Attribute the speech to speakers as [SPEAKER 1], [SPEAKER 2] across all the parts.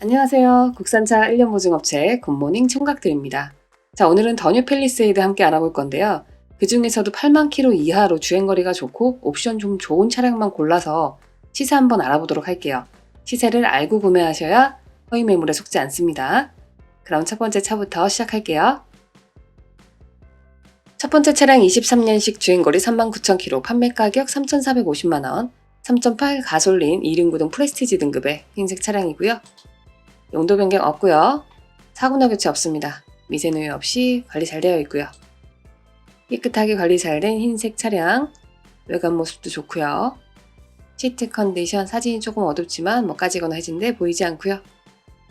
[SPEAKER 1] 안녕하세요. 국산차 1년 보증업체 굿모닝 총각들입니다. 자, 오늘은 더뉴 펠리세이드 함께 알아볼 건데요. 그 중에서도 8만 킬로 이하로 주행거리가 좋고 옵션 좀 좋은 차량만 골라서 시세 한번 알아보도록 할게요. 시세를 알고 구매하셔야 허위 매물에 속지 않습니다. 그럼 첫 번째 차부터 시작할게요. 첫 번째 차량 23년식 주행거리 39,000km, 판매 가격 3,450만원, 3.8 가솔린 2륜 구동 프레스티지 등급의 흰색 차량이고요. 용도 변경 없고요. 사고나 교체 없습니다. 미세 누유 없이 관리 잘 되어 있고요. 깨끗하게 관리 잘 된 흰색 차량, 외관 모습도 좋고요. 시트 컨디션 사진이 조금 어둡지만 뭐 까지거나 해진데 보이지 않고요.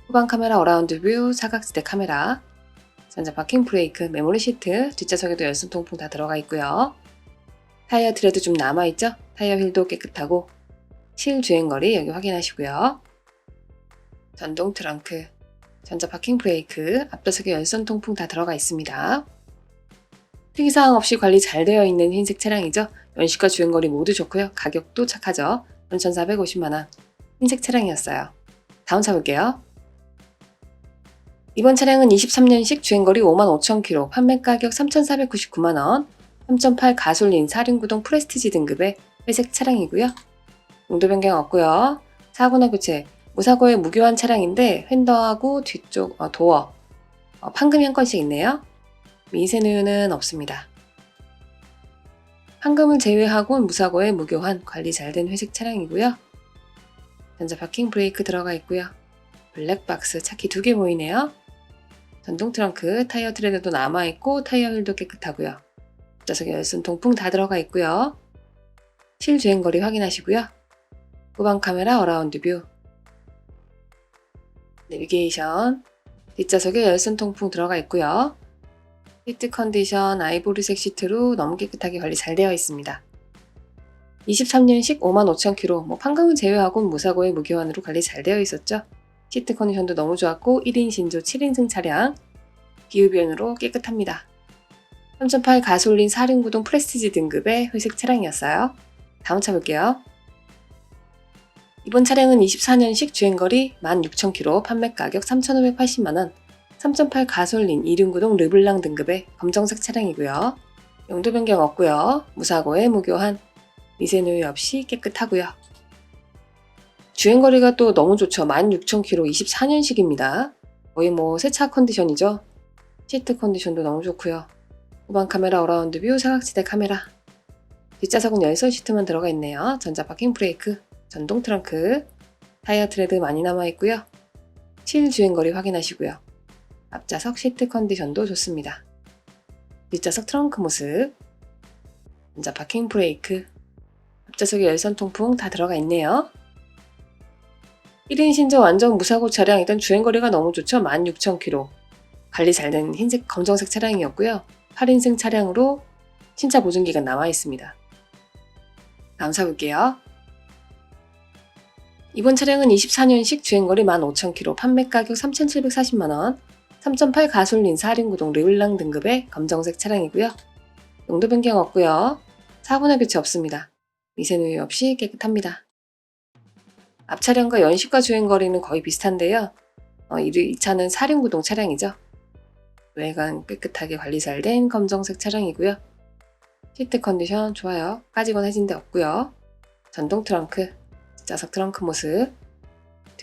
[SPEAKER 1] 후방 카메라 어라운드 뷰, 사각지대 카메라, 전자 파킹 브레이크, 메모리 시트, 뒷좌석에도 열선 통풍 다 들어가 있고요. 타이어 트레드 좀 남아있죠? 타이어 휠도 깨끗하고 실 주행거리 여기 확인하시고요. 전동 트렁크, 전자 파킹 브레이크, 앞좌석에 열선 통풍 다 들어가 있습니다. 특이사항 없이 관리 잘 되어 있는 흰색 차량이죠. 연식과 주행거리 모두 좋고요. 가격도 착하죠. 3,450만원. 흰색 차량이었어요. 다음 차 볼게요. 이번 차량은 23년식 주행거리 55,000km, 판매 가격 3,499만원, 3.8 가솔린 4륜구동 프레스티지 등급의 회색 차량이고요. 용도 변경 없고요. 사고나 교체, 무사고에 무교한 차량인데 휀더하고 뒤쪽 어, 도어 어, 판금이 한 건씩 있네요. 미세 누유는 없습니다. 판금을 제외하고 무사고에 무교한 관리 잘 된 회색 차량이고요. 전자 파킹 브레이크 들어가 있고요. 블랙박스 차키 두 개 보이네요. 전동 트렁크 타이어 트레드도 남아 있고 타이어 휠도 깨끗하고요. 좌석에 열선 통풍 다 들어가 있고요. 실 주행거리 확인하시고요. 후방 카메라 어라운드 뷰 내비게이션, 뒷좌석에 열선 통풍 들어가 있고요. 시트 컨디션 아이보리색 시트로 너무 깨끗하게 관리 잘 되어 있습니다. 23년식 55,000km, 뭐 판금을 제외하고 무사고의 무교환으로 관리 잘 되어 있었죠. 시트 컨디션도 너무 좋았고 1인 신조 7인승 차량, 기후변으로 깨끗합니다. 3.8 가솔린 4륜구동 프레스티지 등급의 회색 차량이었어요. 다음 차 볼게요. 이번 차량은 24년식 주행거리 16,000km, 판매 가격 3,580만원, 3.8 가솔린 2륜구동 르블랑 등급의 검정색 차량이고요. 용도 변경 없고요. 무사고에 무교한 미세 누유 없이 깨끗하고요. 주행거리가 또 너무 좋죠. 16,000km 24년식입니다. 거의 뭐 새 차 컨디션이죠. 시트 컨디션도 너무 좋고요. 후방 카메라 어라운드 뷰 사각지대 카메라 뒷좌석은 열선 시트만 들어가 있네요. 전자 파킹 브레이크 전동 트렁크, 타이어 트레드 많이 남아있고요. 실 주행거리 확인하시고요. 앞좌석 시트 컨디션도 좋습니다. 뒷좌석 트렁크 모습, 전자 파킹 브레이크, 앞좌석에 열선 통풍 다 들어가 있네요. 1인 신조 완전 무사고 차량이던 주행거리가 너무 좋죠. 16,000km. 관리 잘 된 흰색 검정색 차량이었고요. 8인승 차량으로 신차 보증기간 남아 있습니다. 다음 사 볼게요. 이번 차량은 24년식 주행거리 15,000km, 판매 가격 3,740만원, 3.8 가솔린 4륜구동 르블랑 등급의 검정색 차량이고요. 용도 변경 없고요. 사고나 교체 없습니다. 미세 누유 없이 깨끗합니다. 앞 차량과 연식과 주행거리는 거의 비슷한데요. 어, 이, 이 차는 4륜구동 차량이죠. 외관 깨끗하게 관리 잘 된 검정색 차량이고요. 시트 컨디션 좋아요. 까지거나 해진 데 없고요. 전동 트렁크, 좌석 트렁크 모습,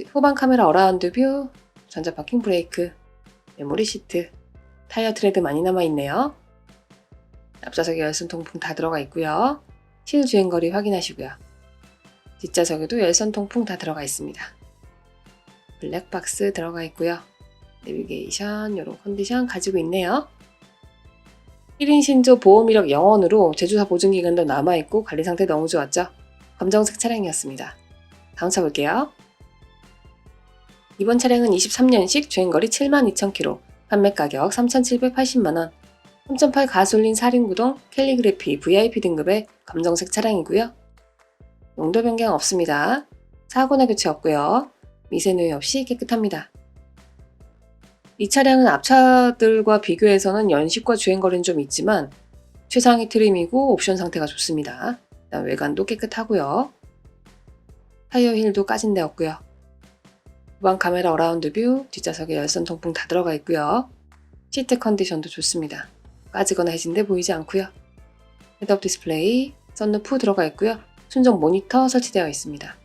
[SPEAKER 1] 후방 카메라 어라운드 뷰, 전자 파킹 브레이크, 메모리 시트, 타이어 트레드 많이 남아있네요. 앞좌석에 열선 통풍 다 들어가 있고요. 실 주행 거리 확인하시고요. 뒷좌석에도 열선 통풍 다 들어가 있습니다. 블랙박스 들어가 있고요. 내비게이션 이런 컨디션 가지고 있네요. 1인 신조 보험 이력 영원으로 제조사 보증기간도 남아있고 관리 상태 너무 좋았죠. 검정색 차량이었습니다. 다음 차 볼게요. 이번 차량은 23년식 주행거리 72,000km, 판매 가격 3,780만원, 3.8 가솔린 4륜구동 캘리그래피 VIP 등급의 검정색 차량이고요. 용도 변경 없습니다. 사고나 교체 없고요. 미세 누유 없이 깨끗합니다. 이 차량은 앞차들과 비교해서는 연식과 주행거리는 좀 있지만 최상위 트림이고 옵션 상태가 좋습니다. 외관도 깨끗하고요. 타이어 힐도 까진 데 없고요. 후방 카메라 어라운드 뷰, 뒷좌석에 열선 통풍 다 들어가 있고요. 시트 컨디션도 좋습니다. 빠지거나 해진 데 보이지 않고요. 헤드업 디스플레이, 썬루프 들어가 있고요. 순정 모니터 설치되어 있습니다.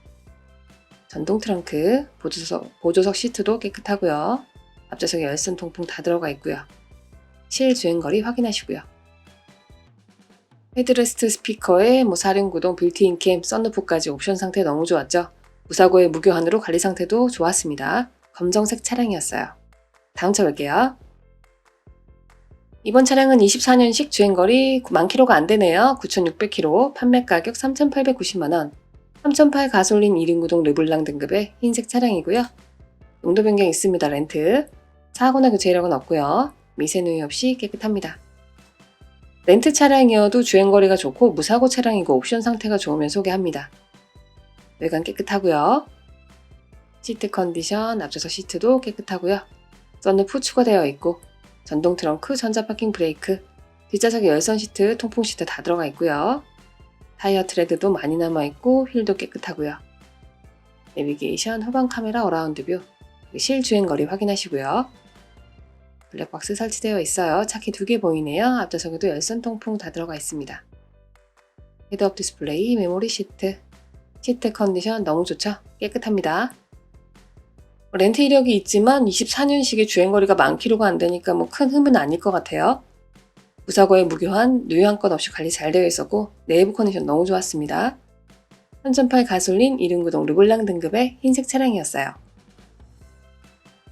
[SPEAKER 1] 전동 트렁크, 보조석, 보조석 시트도 깨끗하고요. 앞좌석에 열선 통풍 다 들어가 있고요. 실 주행거리 확인하시고요. 헤드레스트 스피커에 뭐 사륜구동, 빌트인 캠, 썬루프까지 옵션 상태 너무 좋았죠. 무사고의 무교환으로 관리 상태도 좋았습니다. 검정색 차량이었어요. 다음 차 볼게요. 이번 차량은 24년식 주행거리 9만 킬로가 안 되네요. 9,600km, 판매 가격 3,890만 원, 3.8 가솔린 1인 구동 르블랑 등급의 흰색 차량이고요. 용도 변경 있습니다. 렌트. 사고나 교체 이력은 없고요. 미세 누이 없이 깨끗합니다. 렌트 차량이어도 주행거리가 좋고 무사고 차량이고 옵션 상태가 좋으면 소개합니다. 외관 깨끗하고요. 시트 컨디션, 앞좌석 시트도 깨끗하고요. 썬루프 추가되어 있고 전동 트렁크, 전자 파킹 브레이크, 뒷좌석에 열선 시트, 통풍 시트 다 들어가 있고요. 타이어 트레드도 많이 남아 있고 휠도 깨끗하고요. 내비게이션, 후방 카메라 어라운드 뷰, 실 주행거리 확인하시고요. 블랙박스 설치되어 있어요. 차키 두 개 보이네요. 앞좌석에도 열선 통풍 다 들어가 있습니다. 헤드업 디스플레이, 메모리 시트, 시트 컨디션 너무 좋죠? 깨끗합니다. 렌트 이력이 있지만 24년식의 주행거리가 만 킬로가 안 되니까 뭐 큰 흠은 아닐 것 같아요. 무사고에 무교환, 누유 한 건 없이 관리 잘 되어 있었고 내부 컨디션 너무 좋았습니다. 3.8 가솔린 1인구동 르블랑 등급의 흰색 차량이었어요.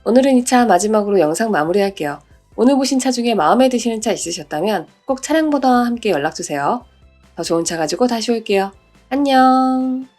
[SPEAKER 1] 오늘은 이 차 마지막으로 영상 마무리할게요. 오늘 보신 차 중에 마음에 드시는 차 있으셨다면 꼭 차량 번호와 함께 연락주세요. 더 좋은 차 가지고 다시 올게요. 안녕!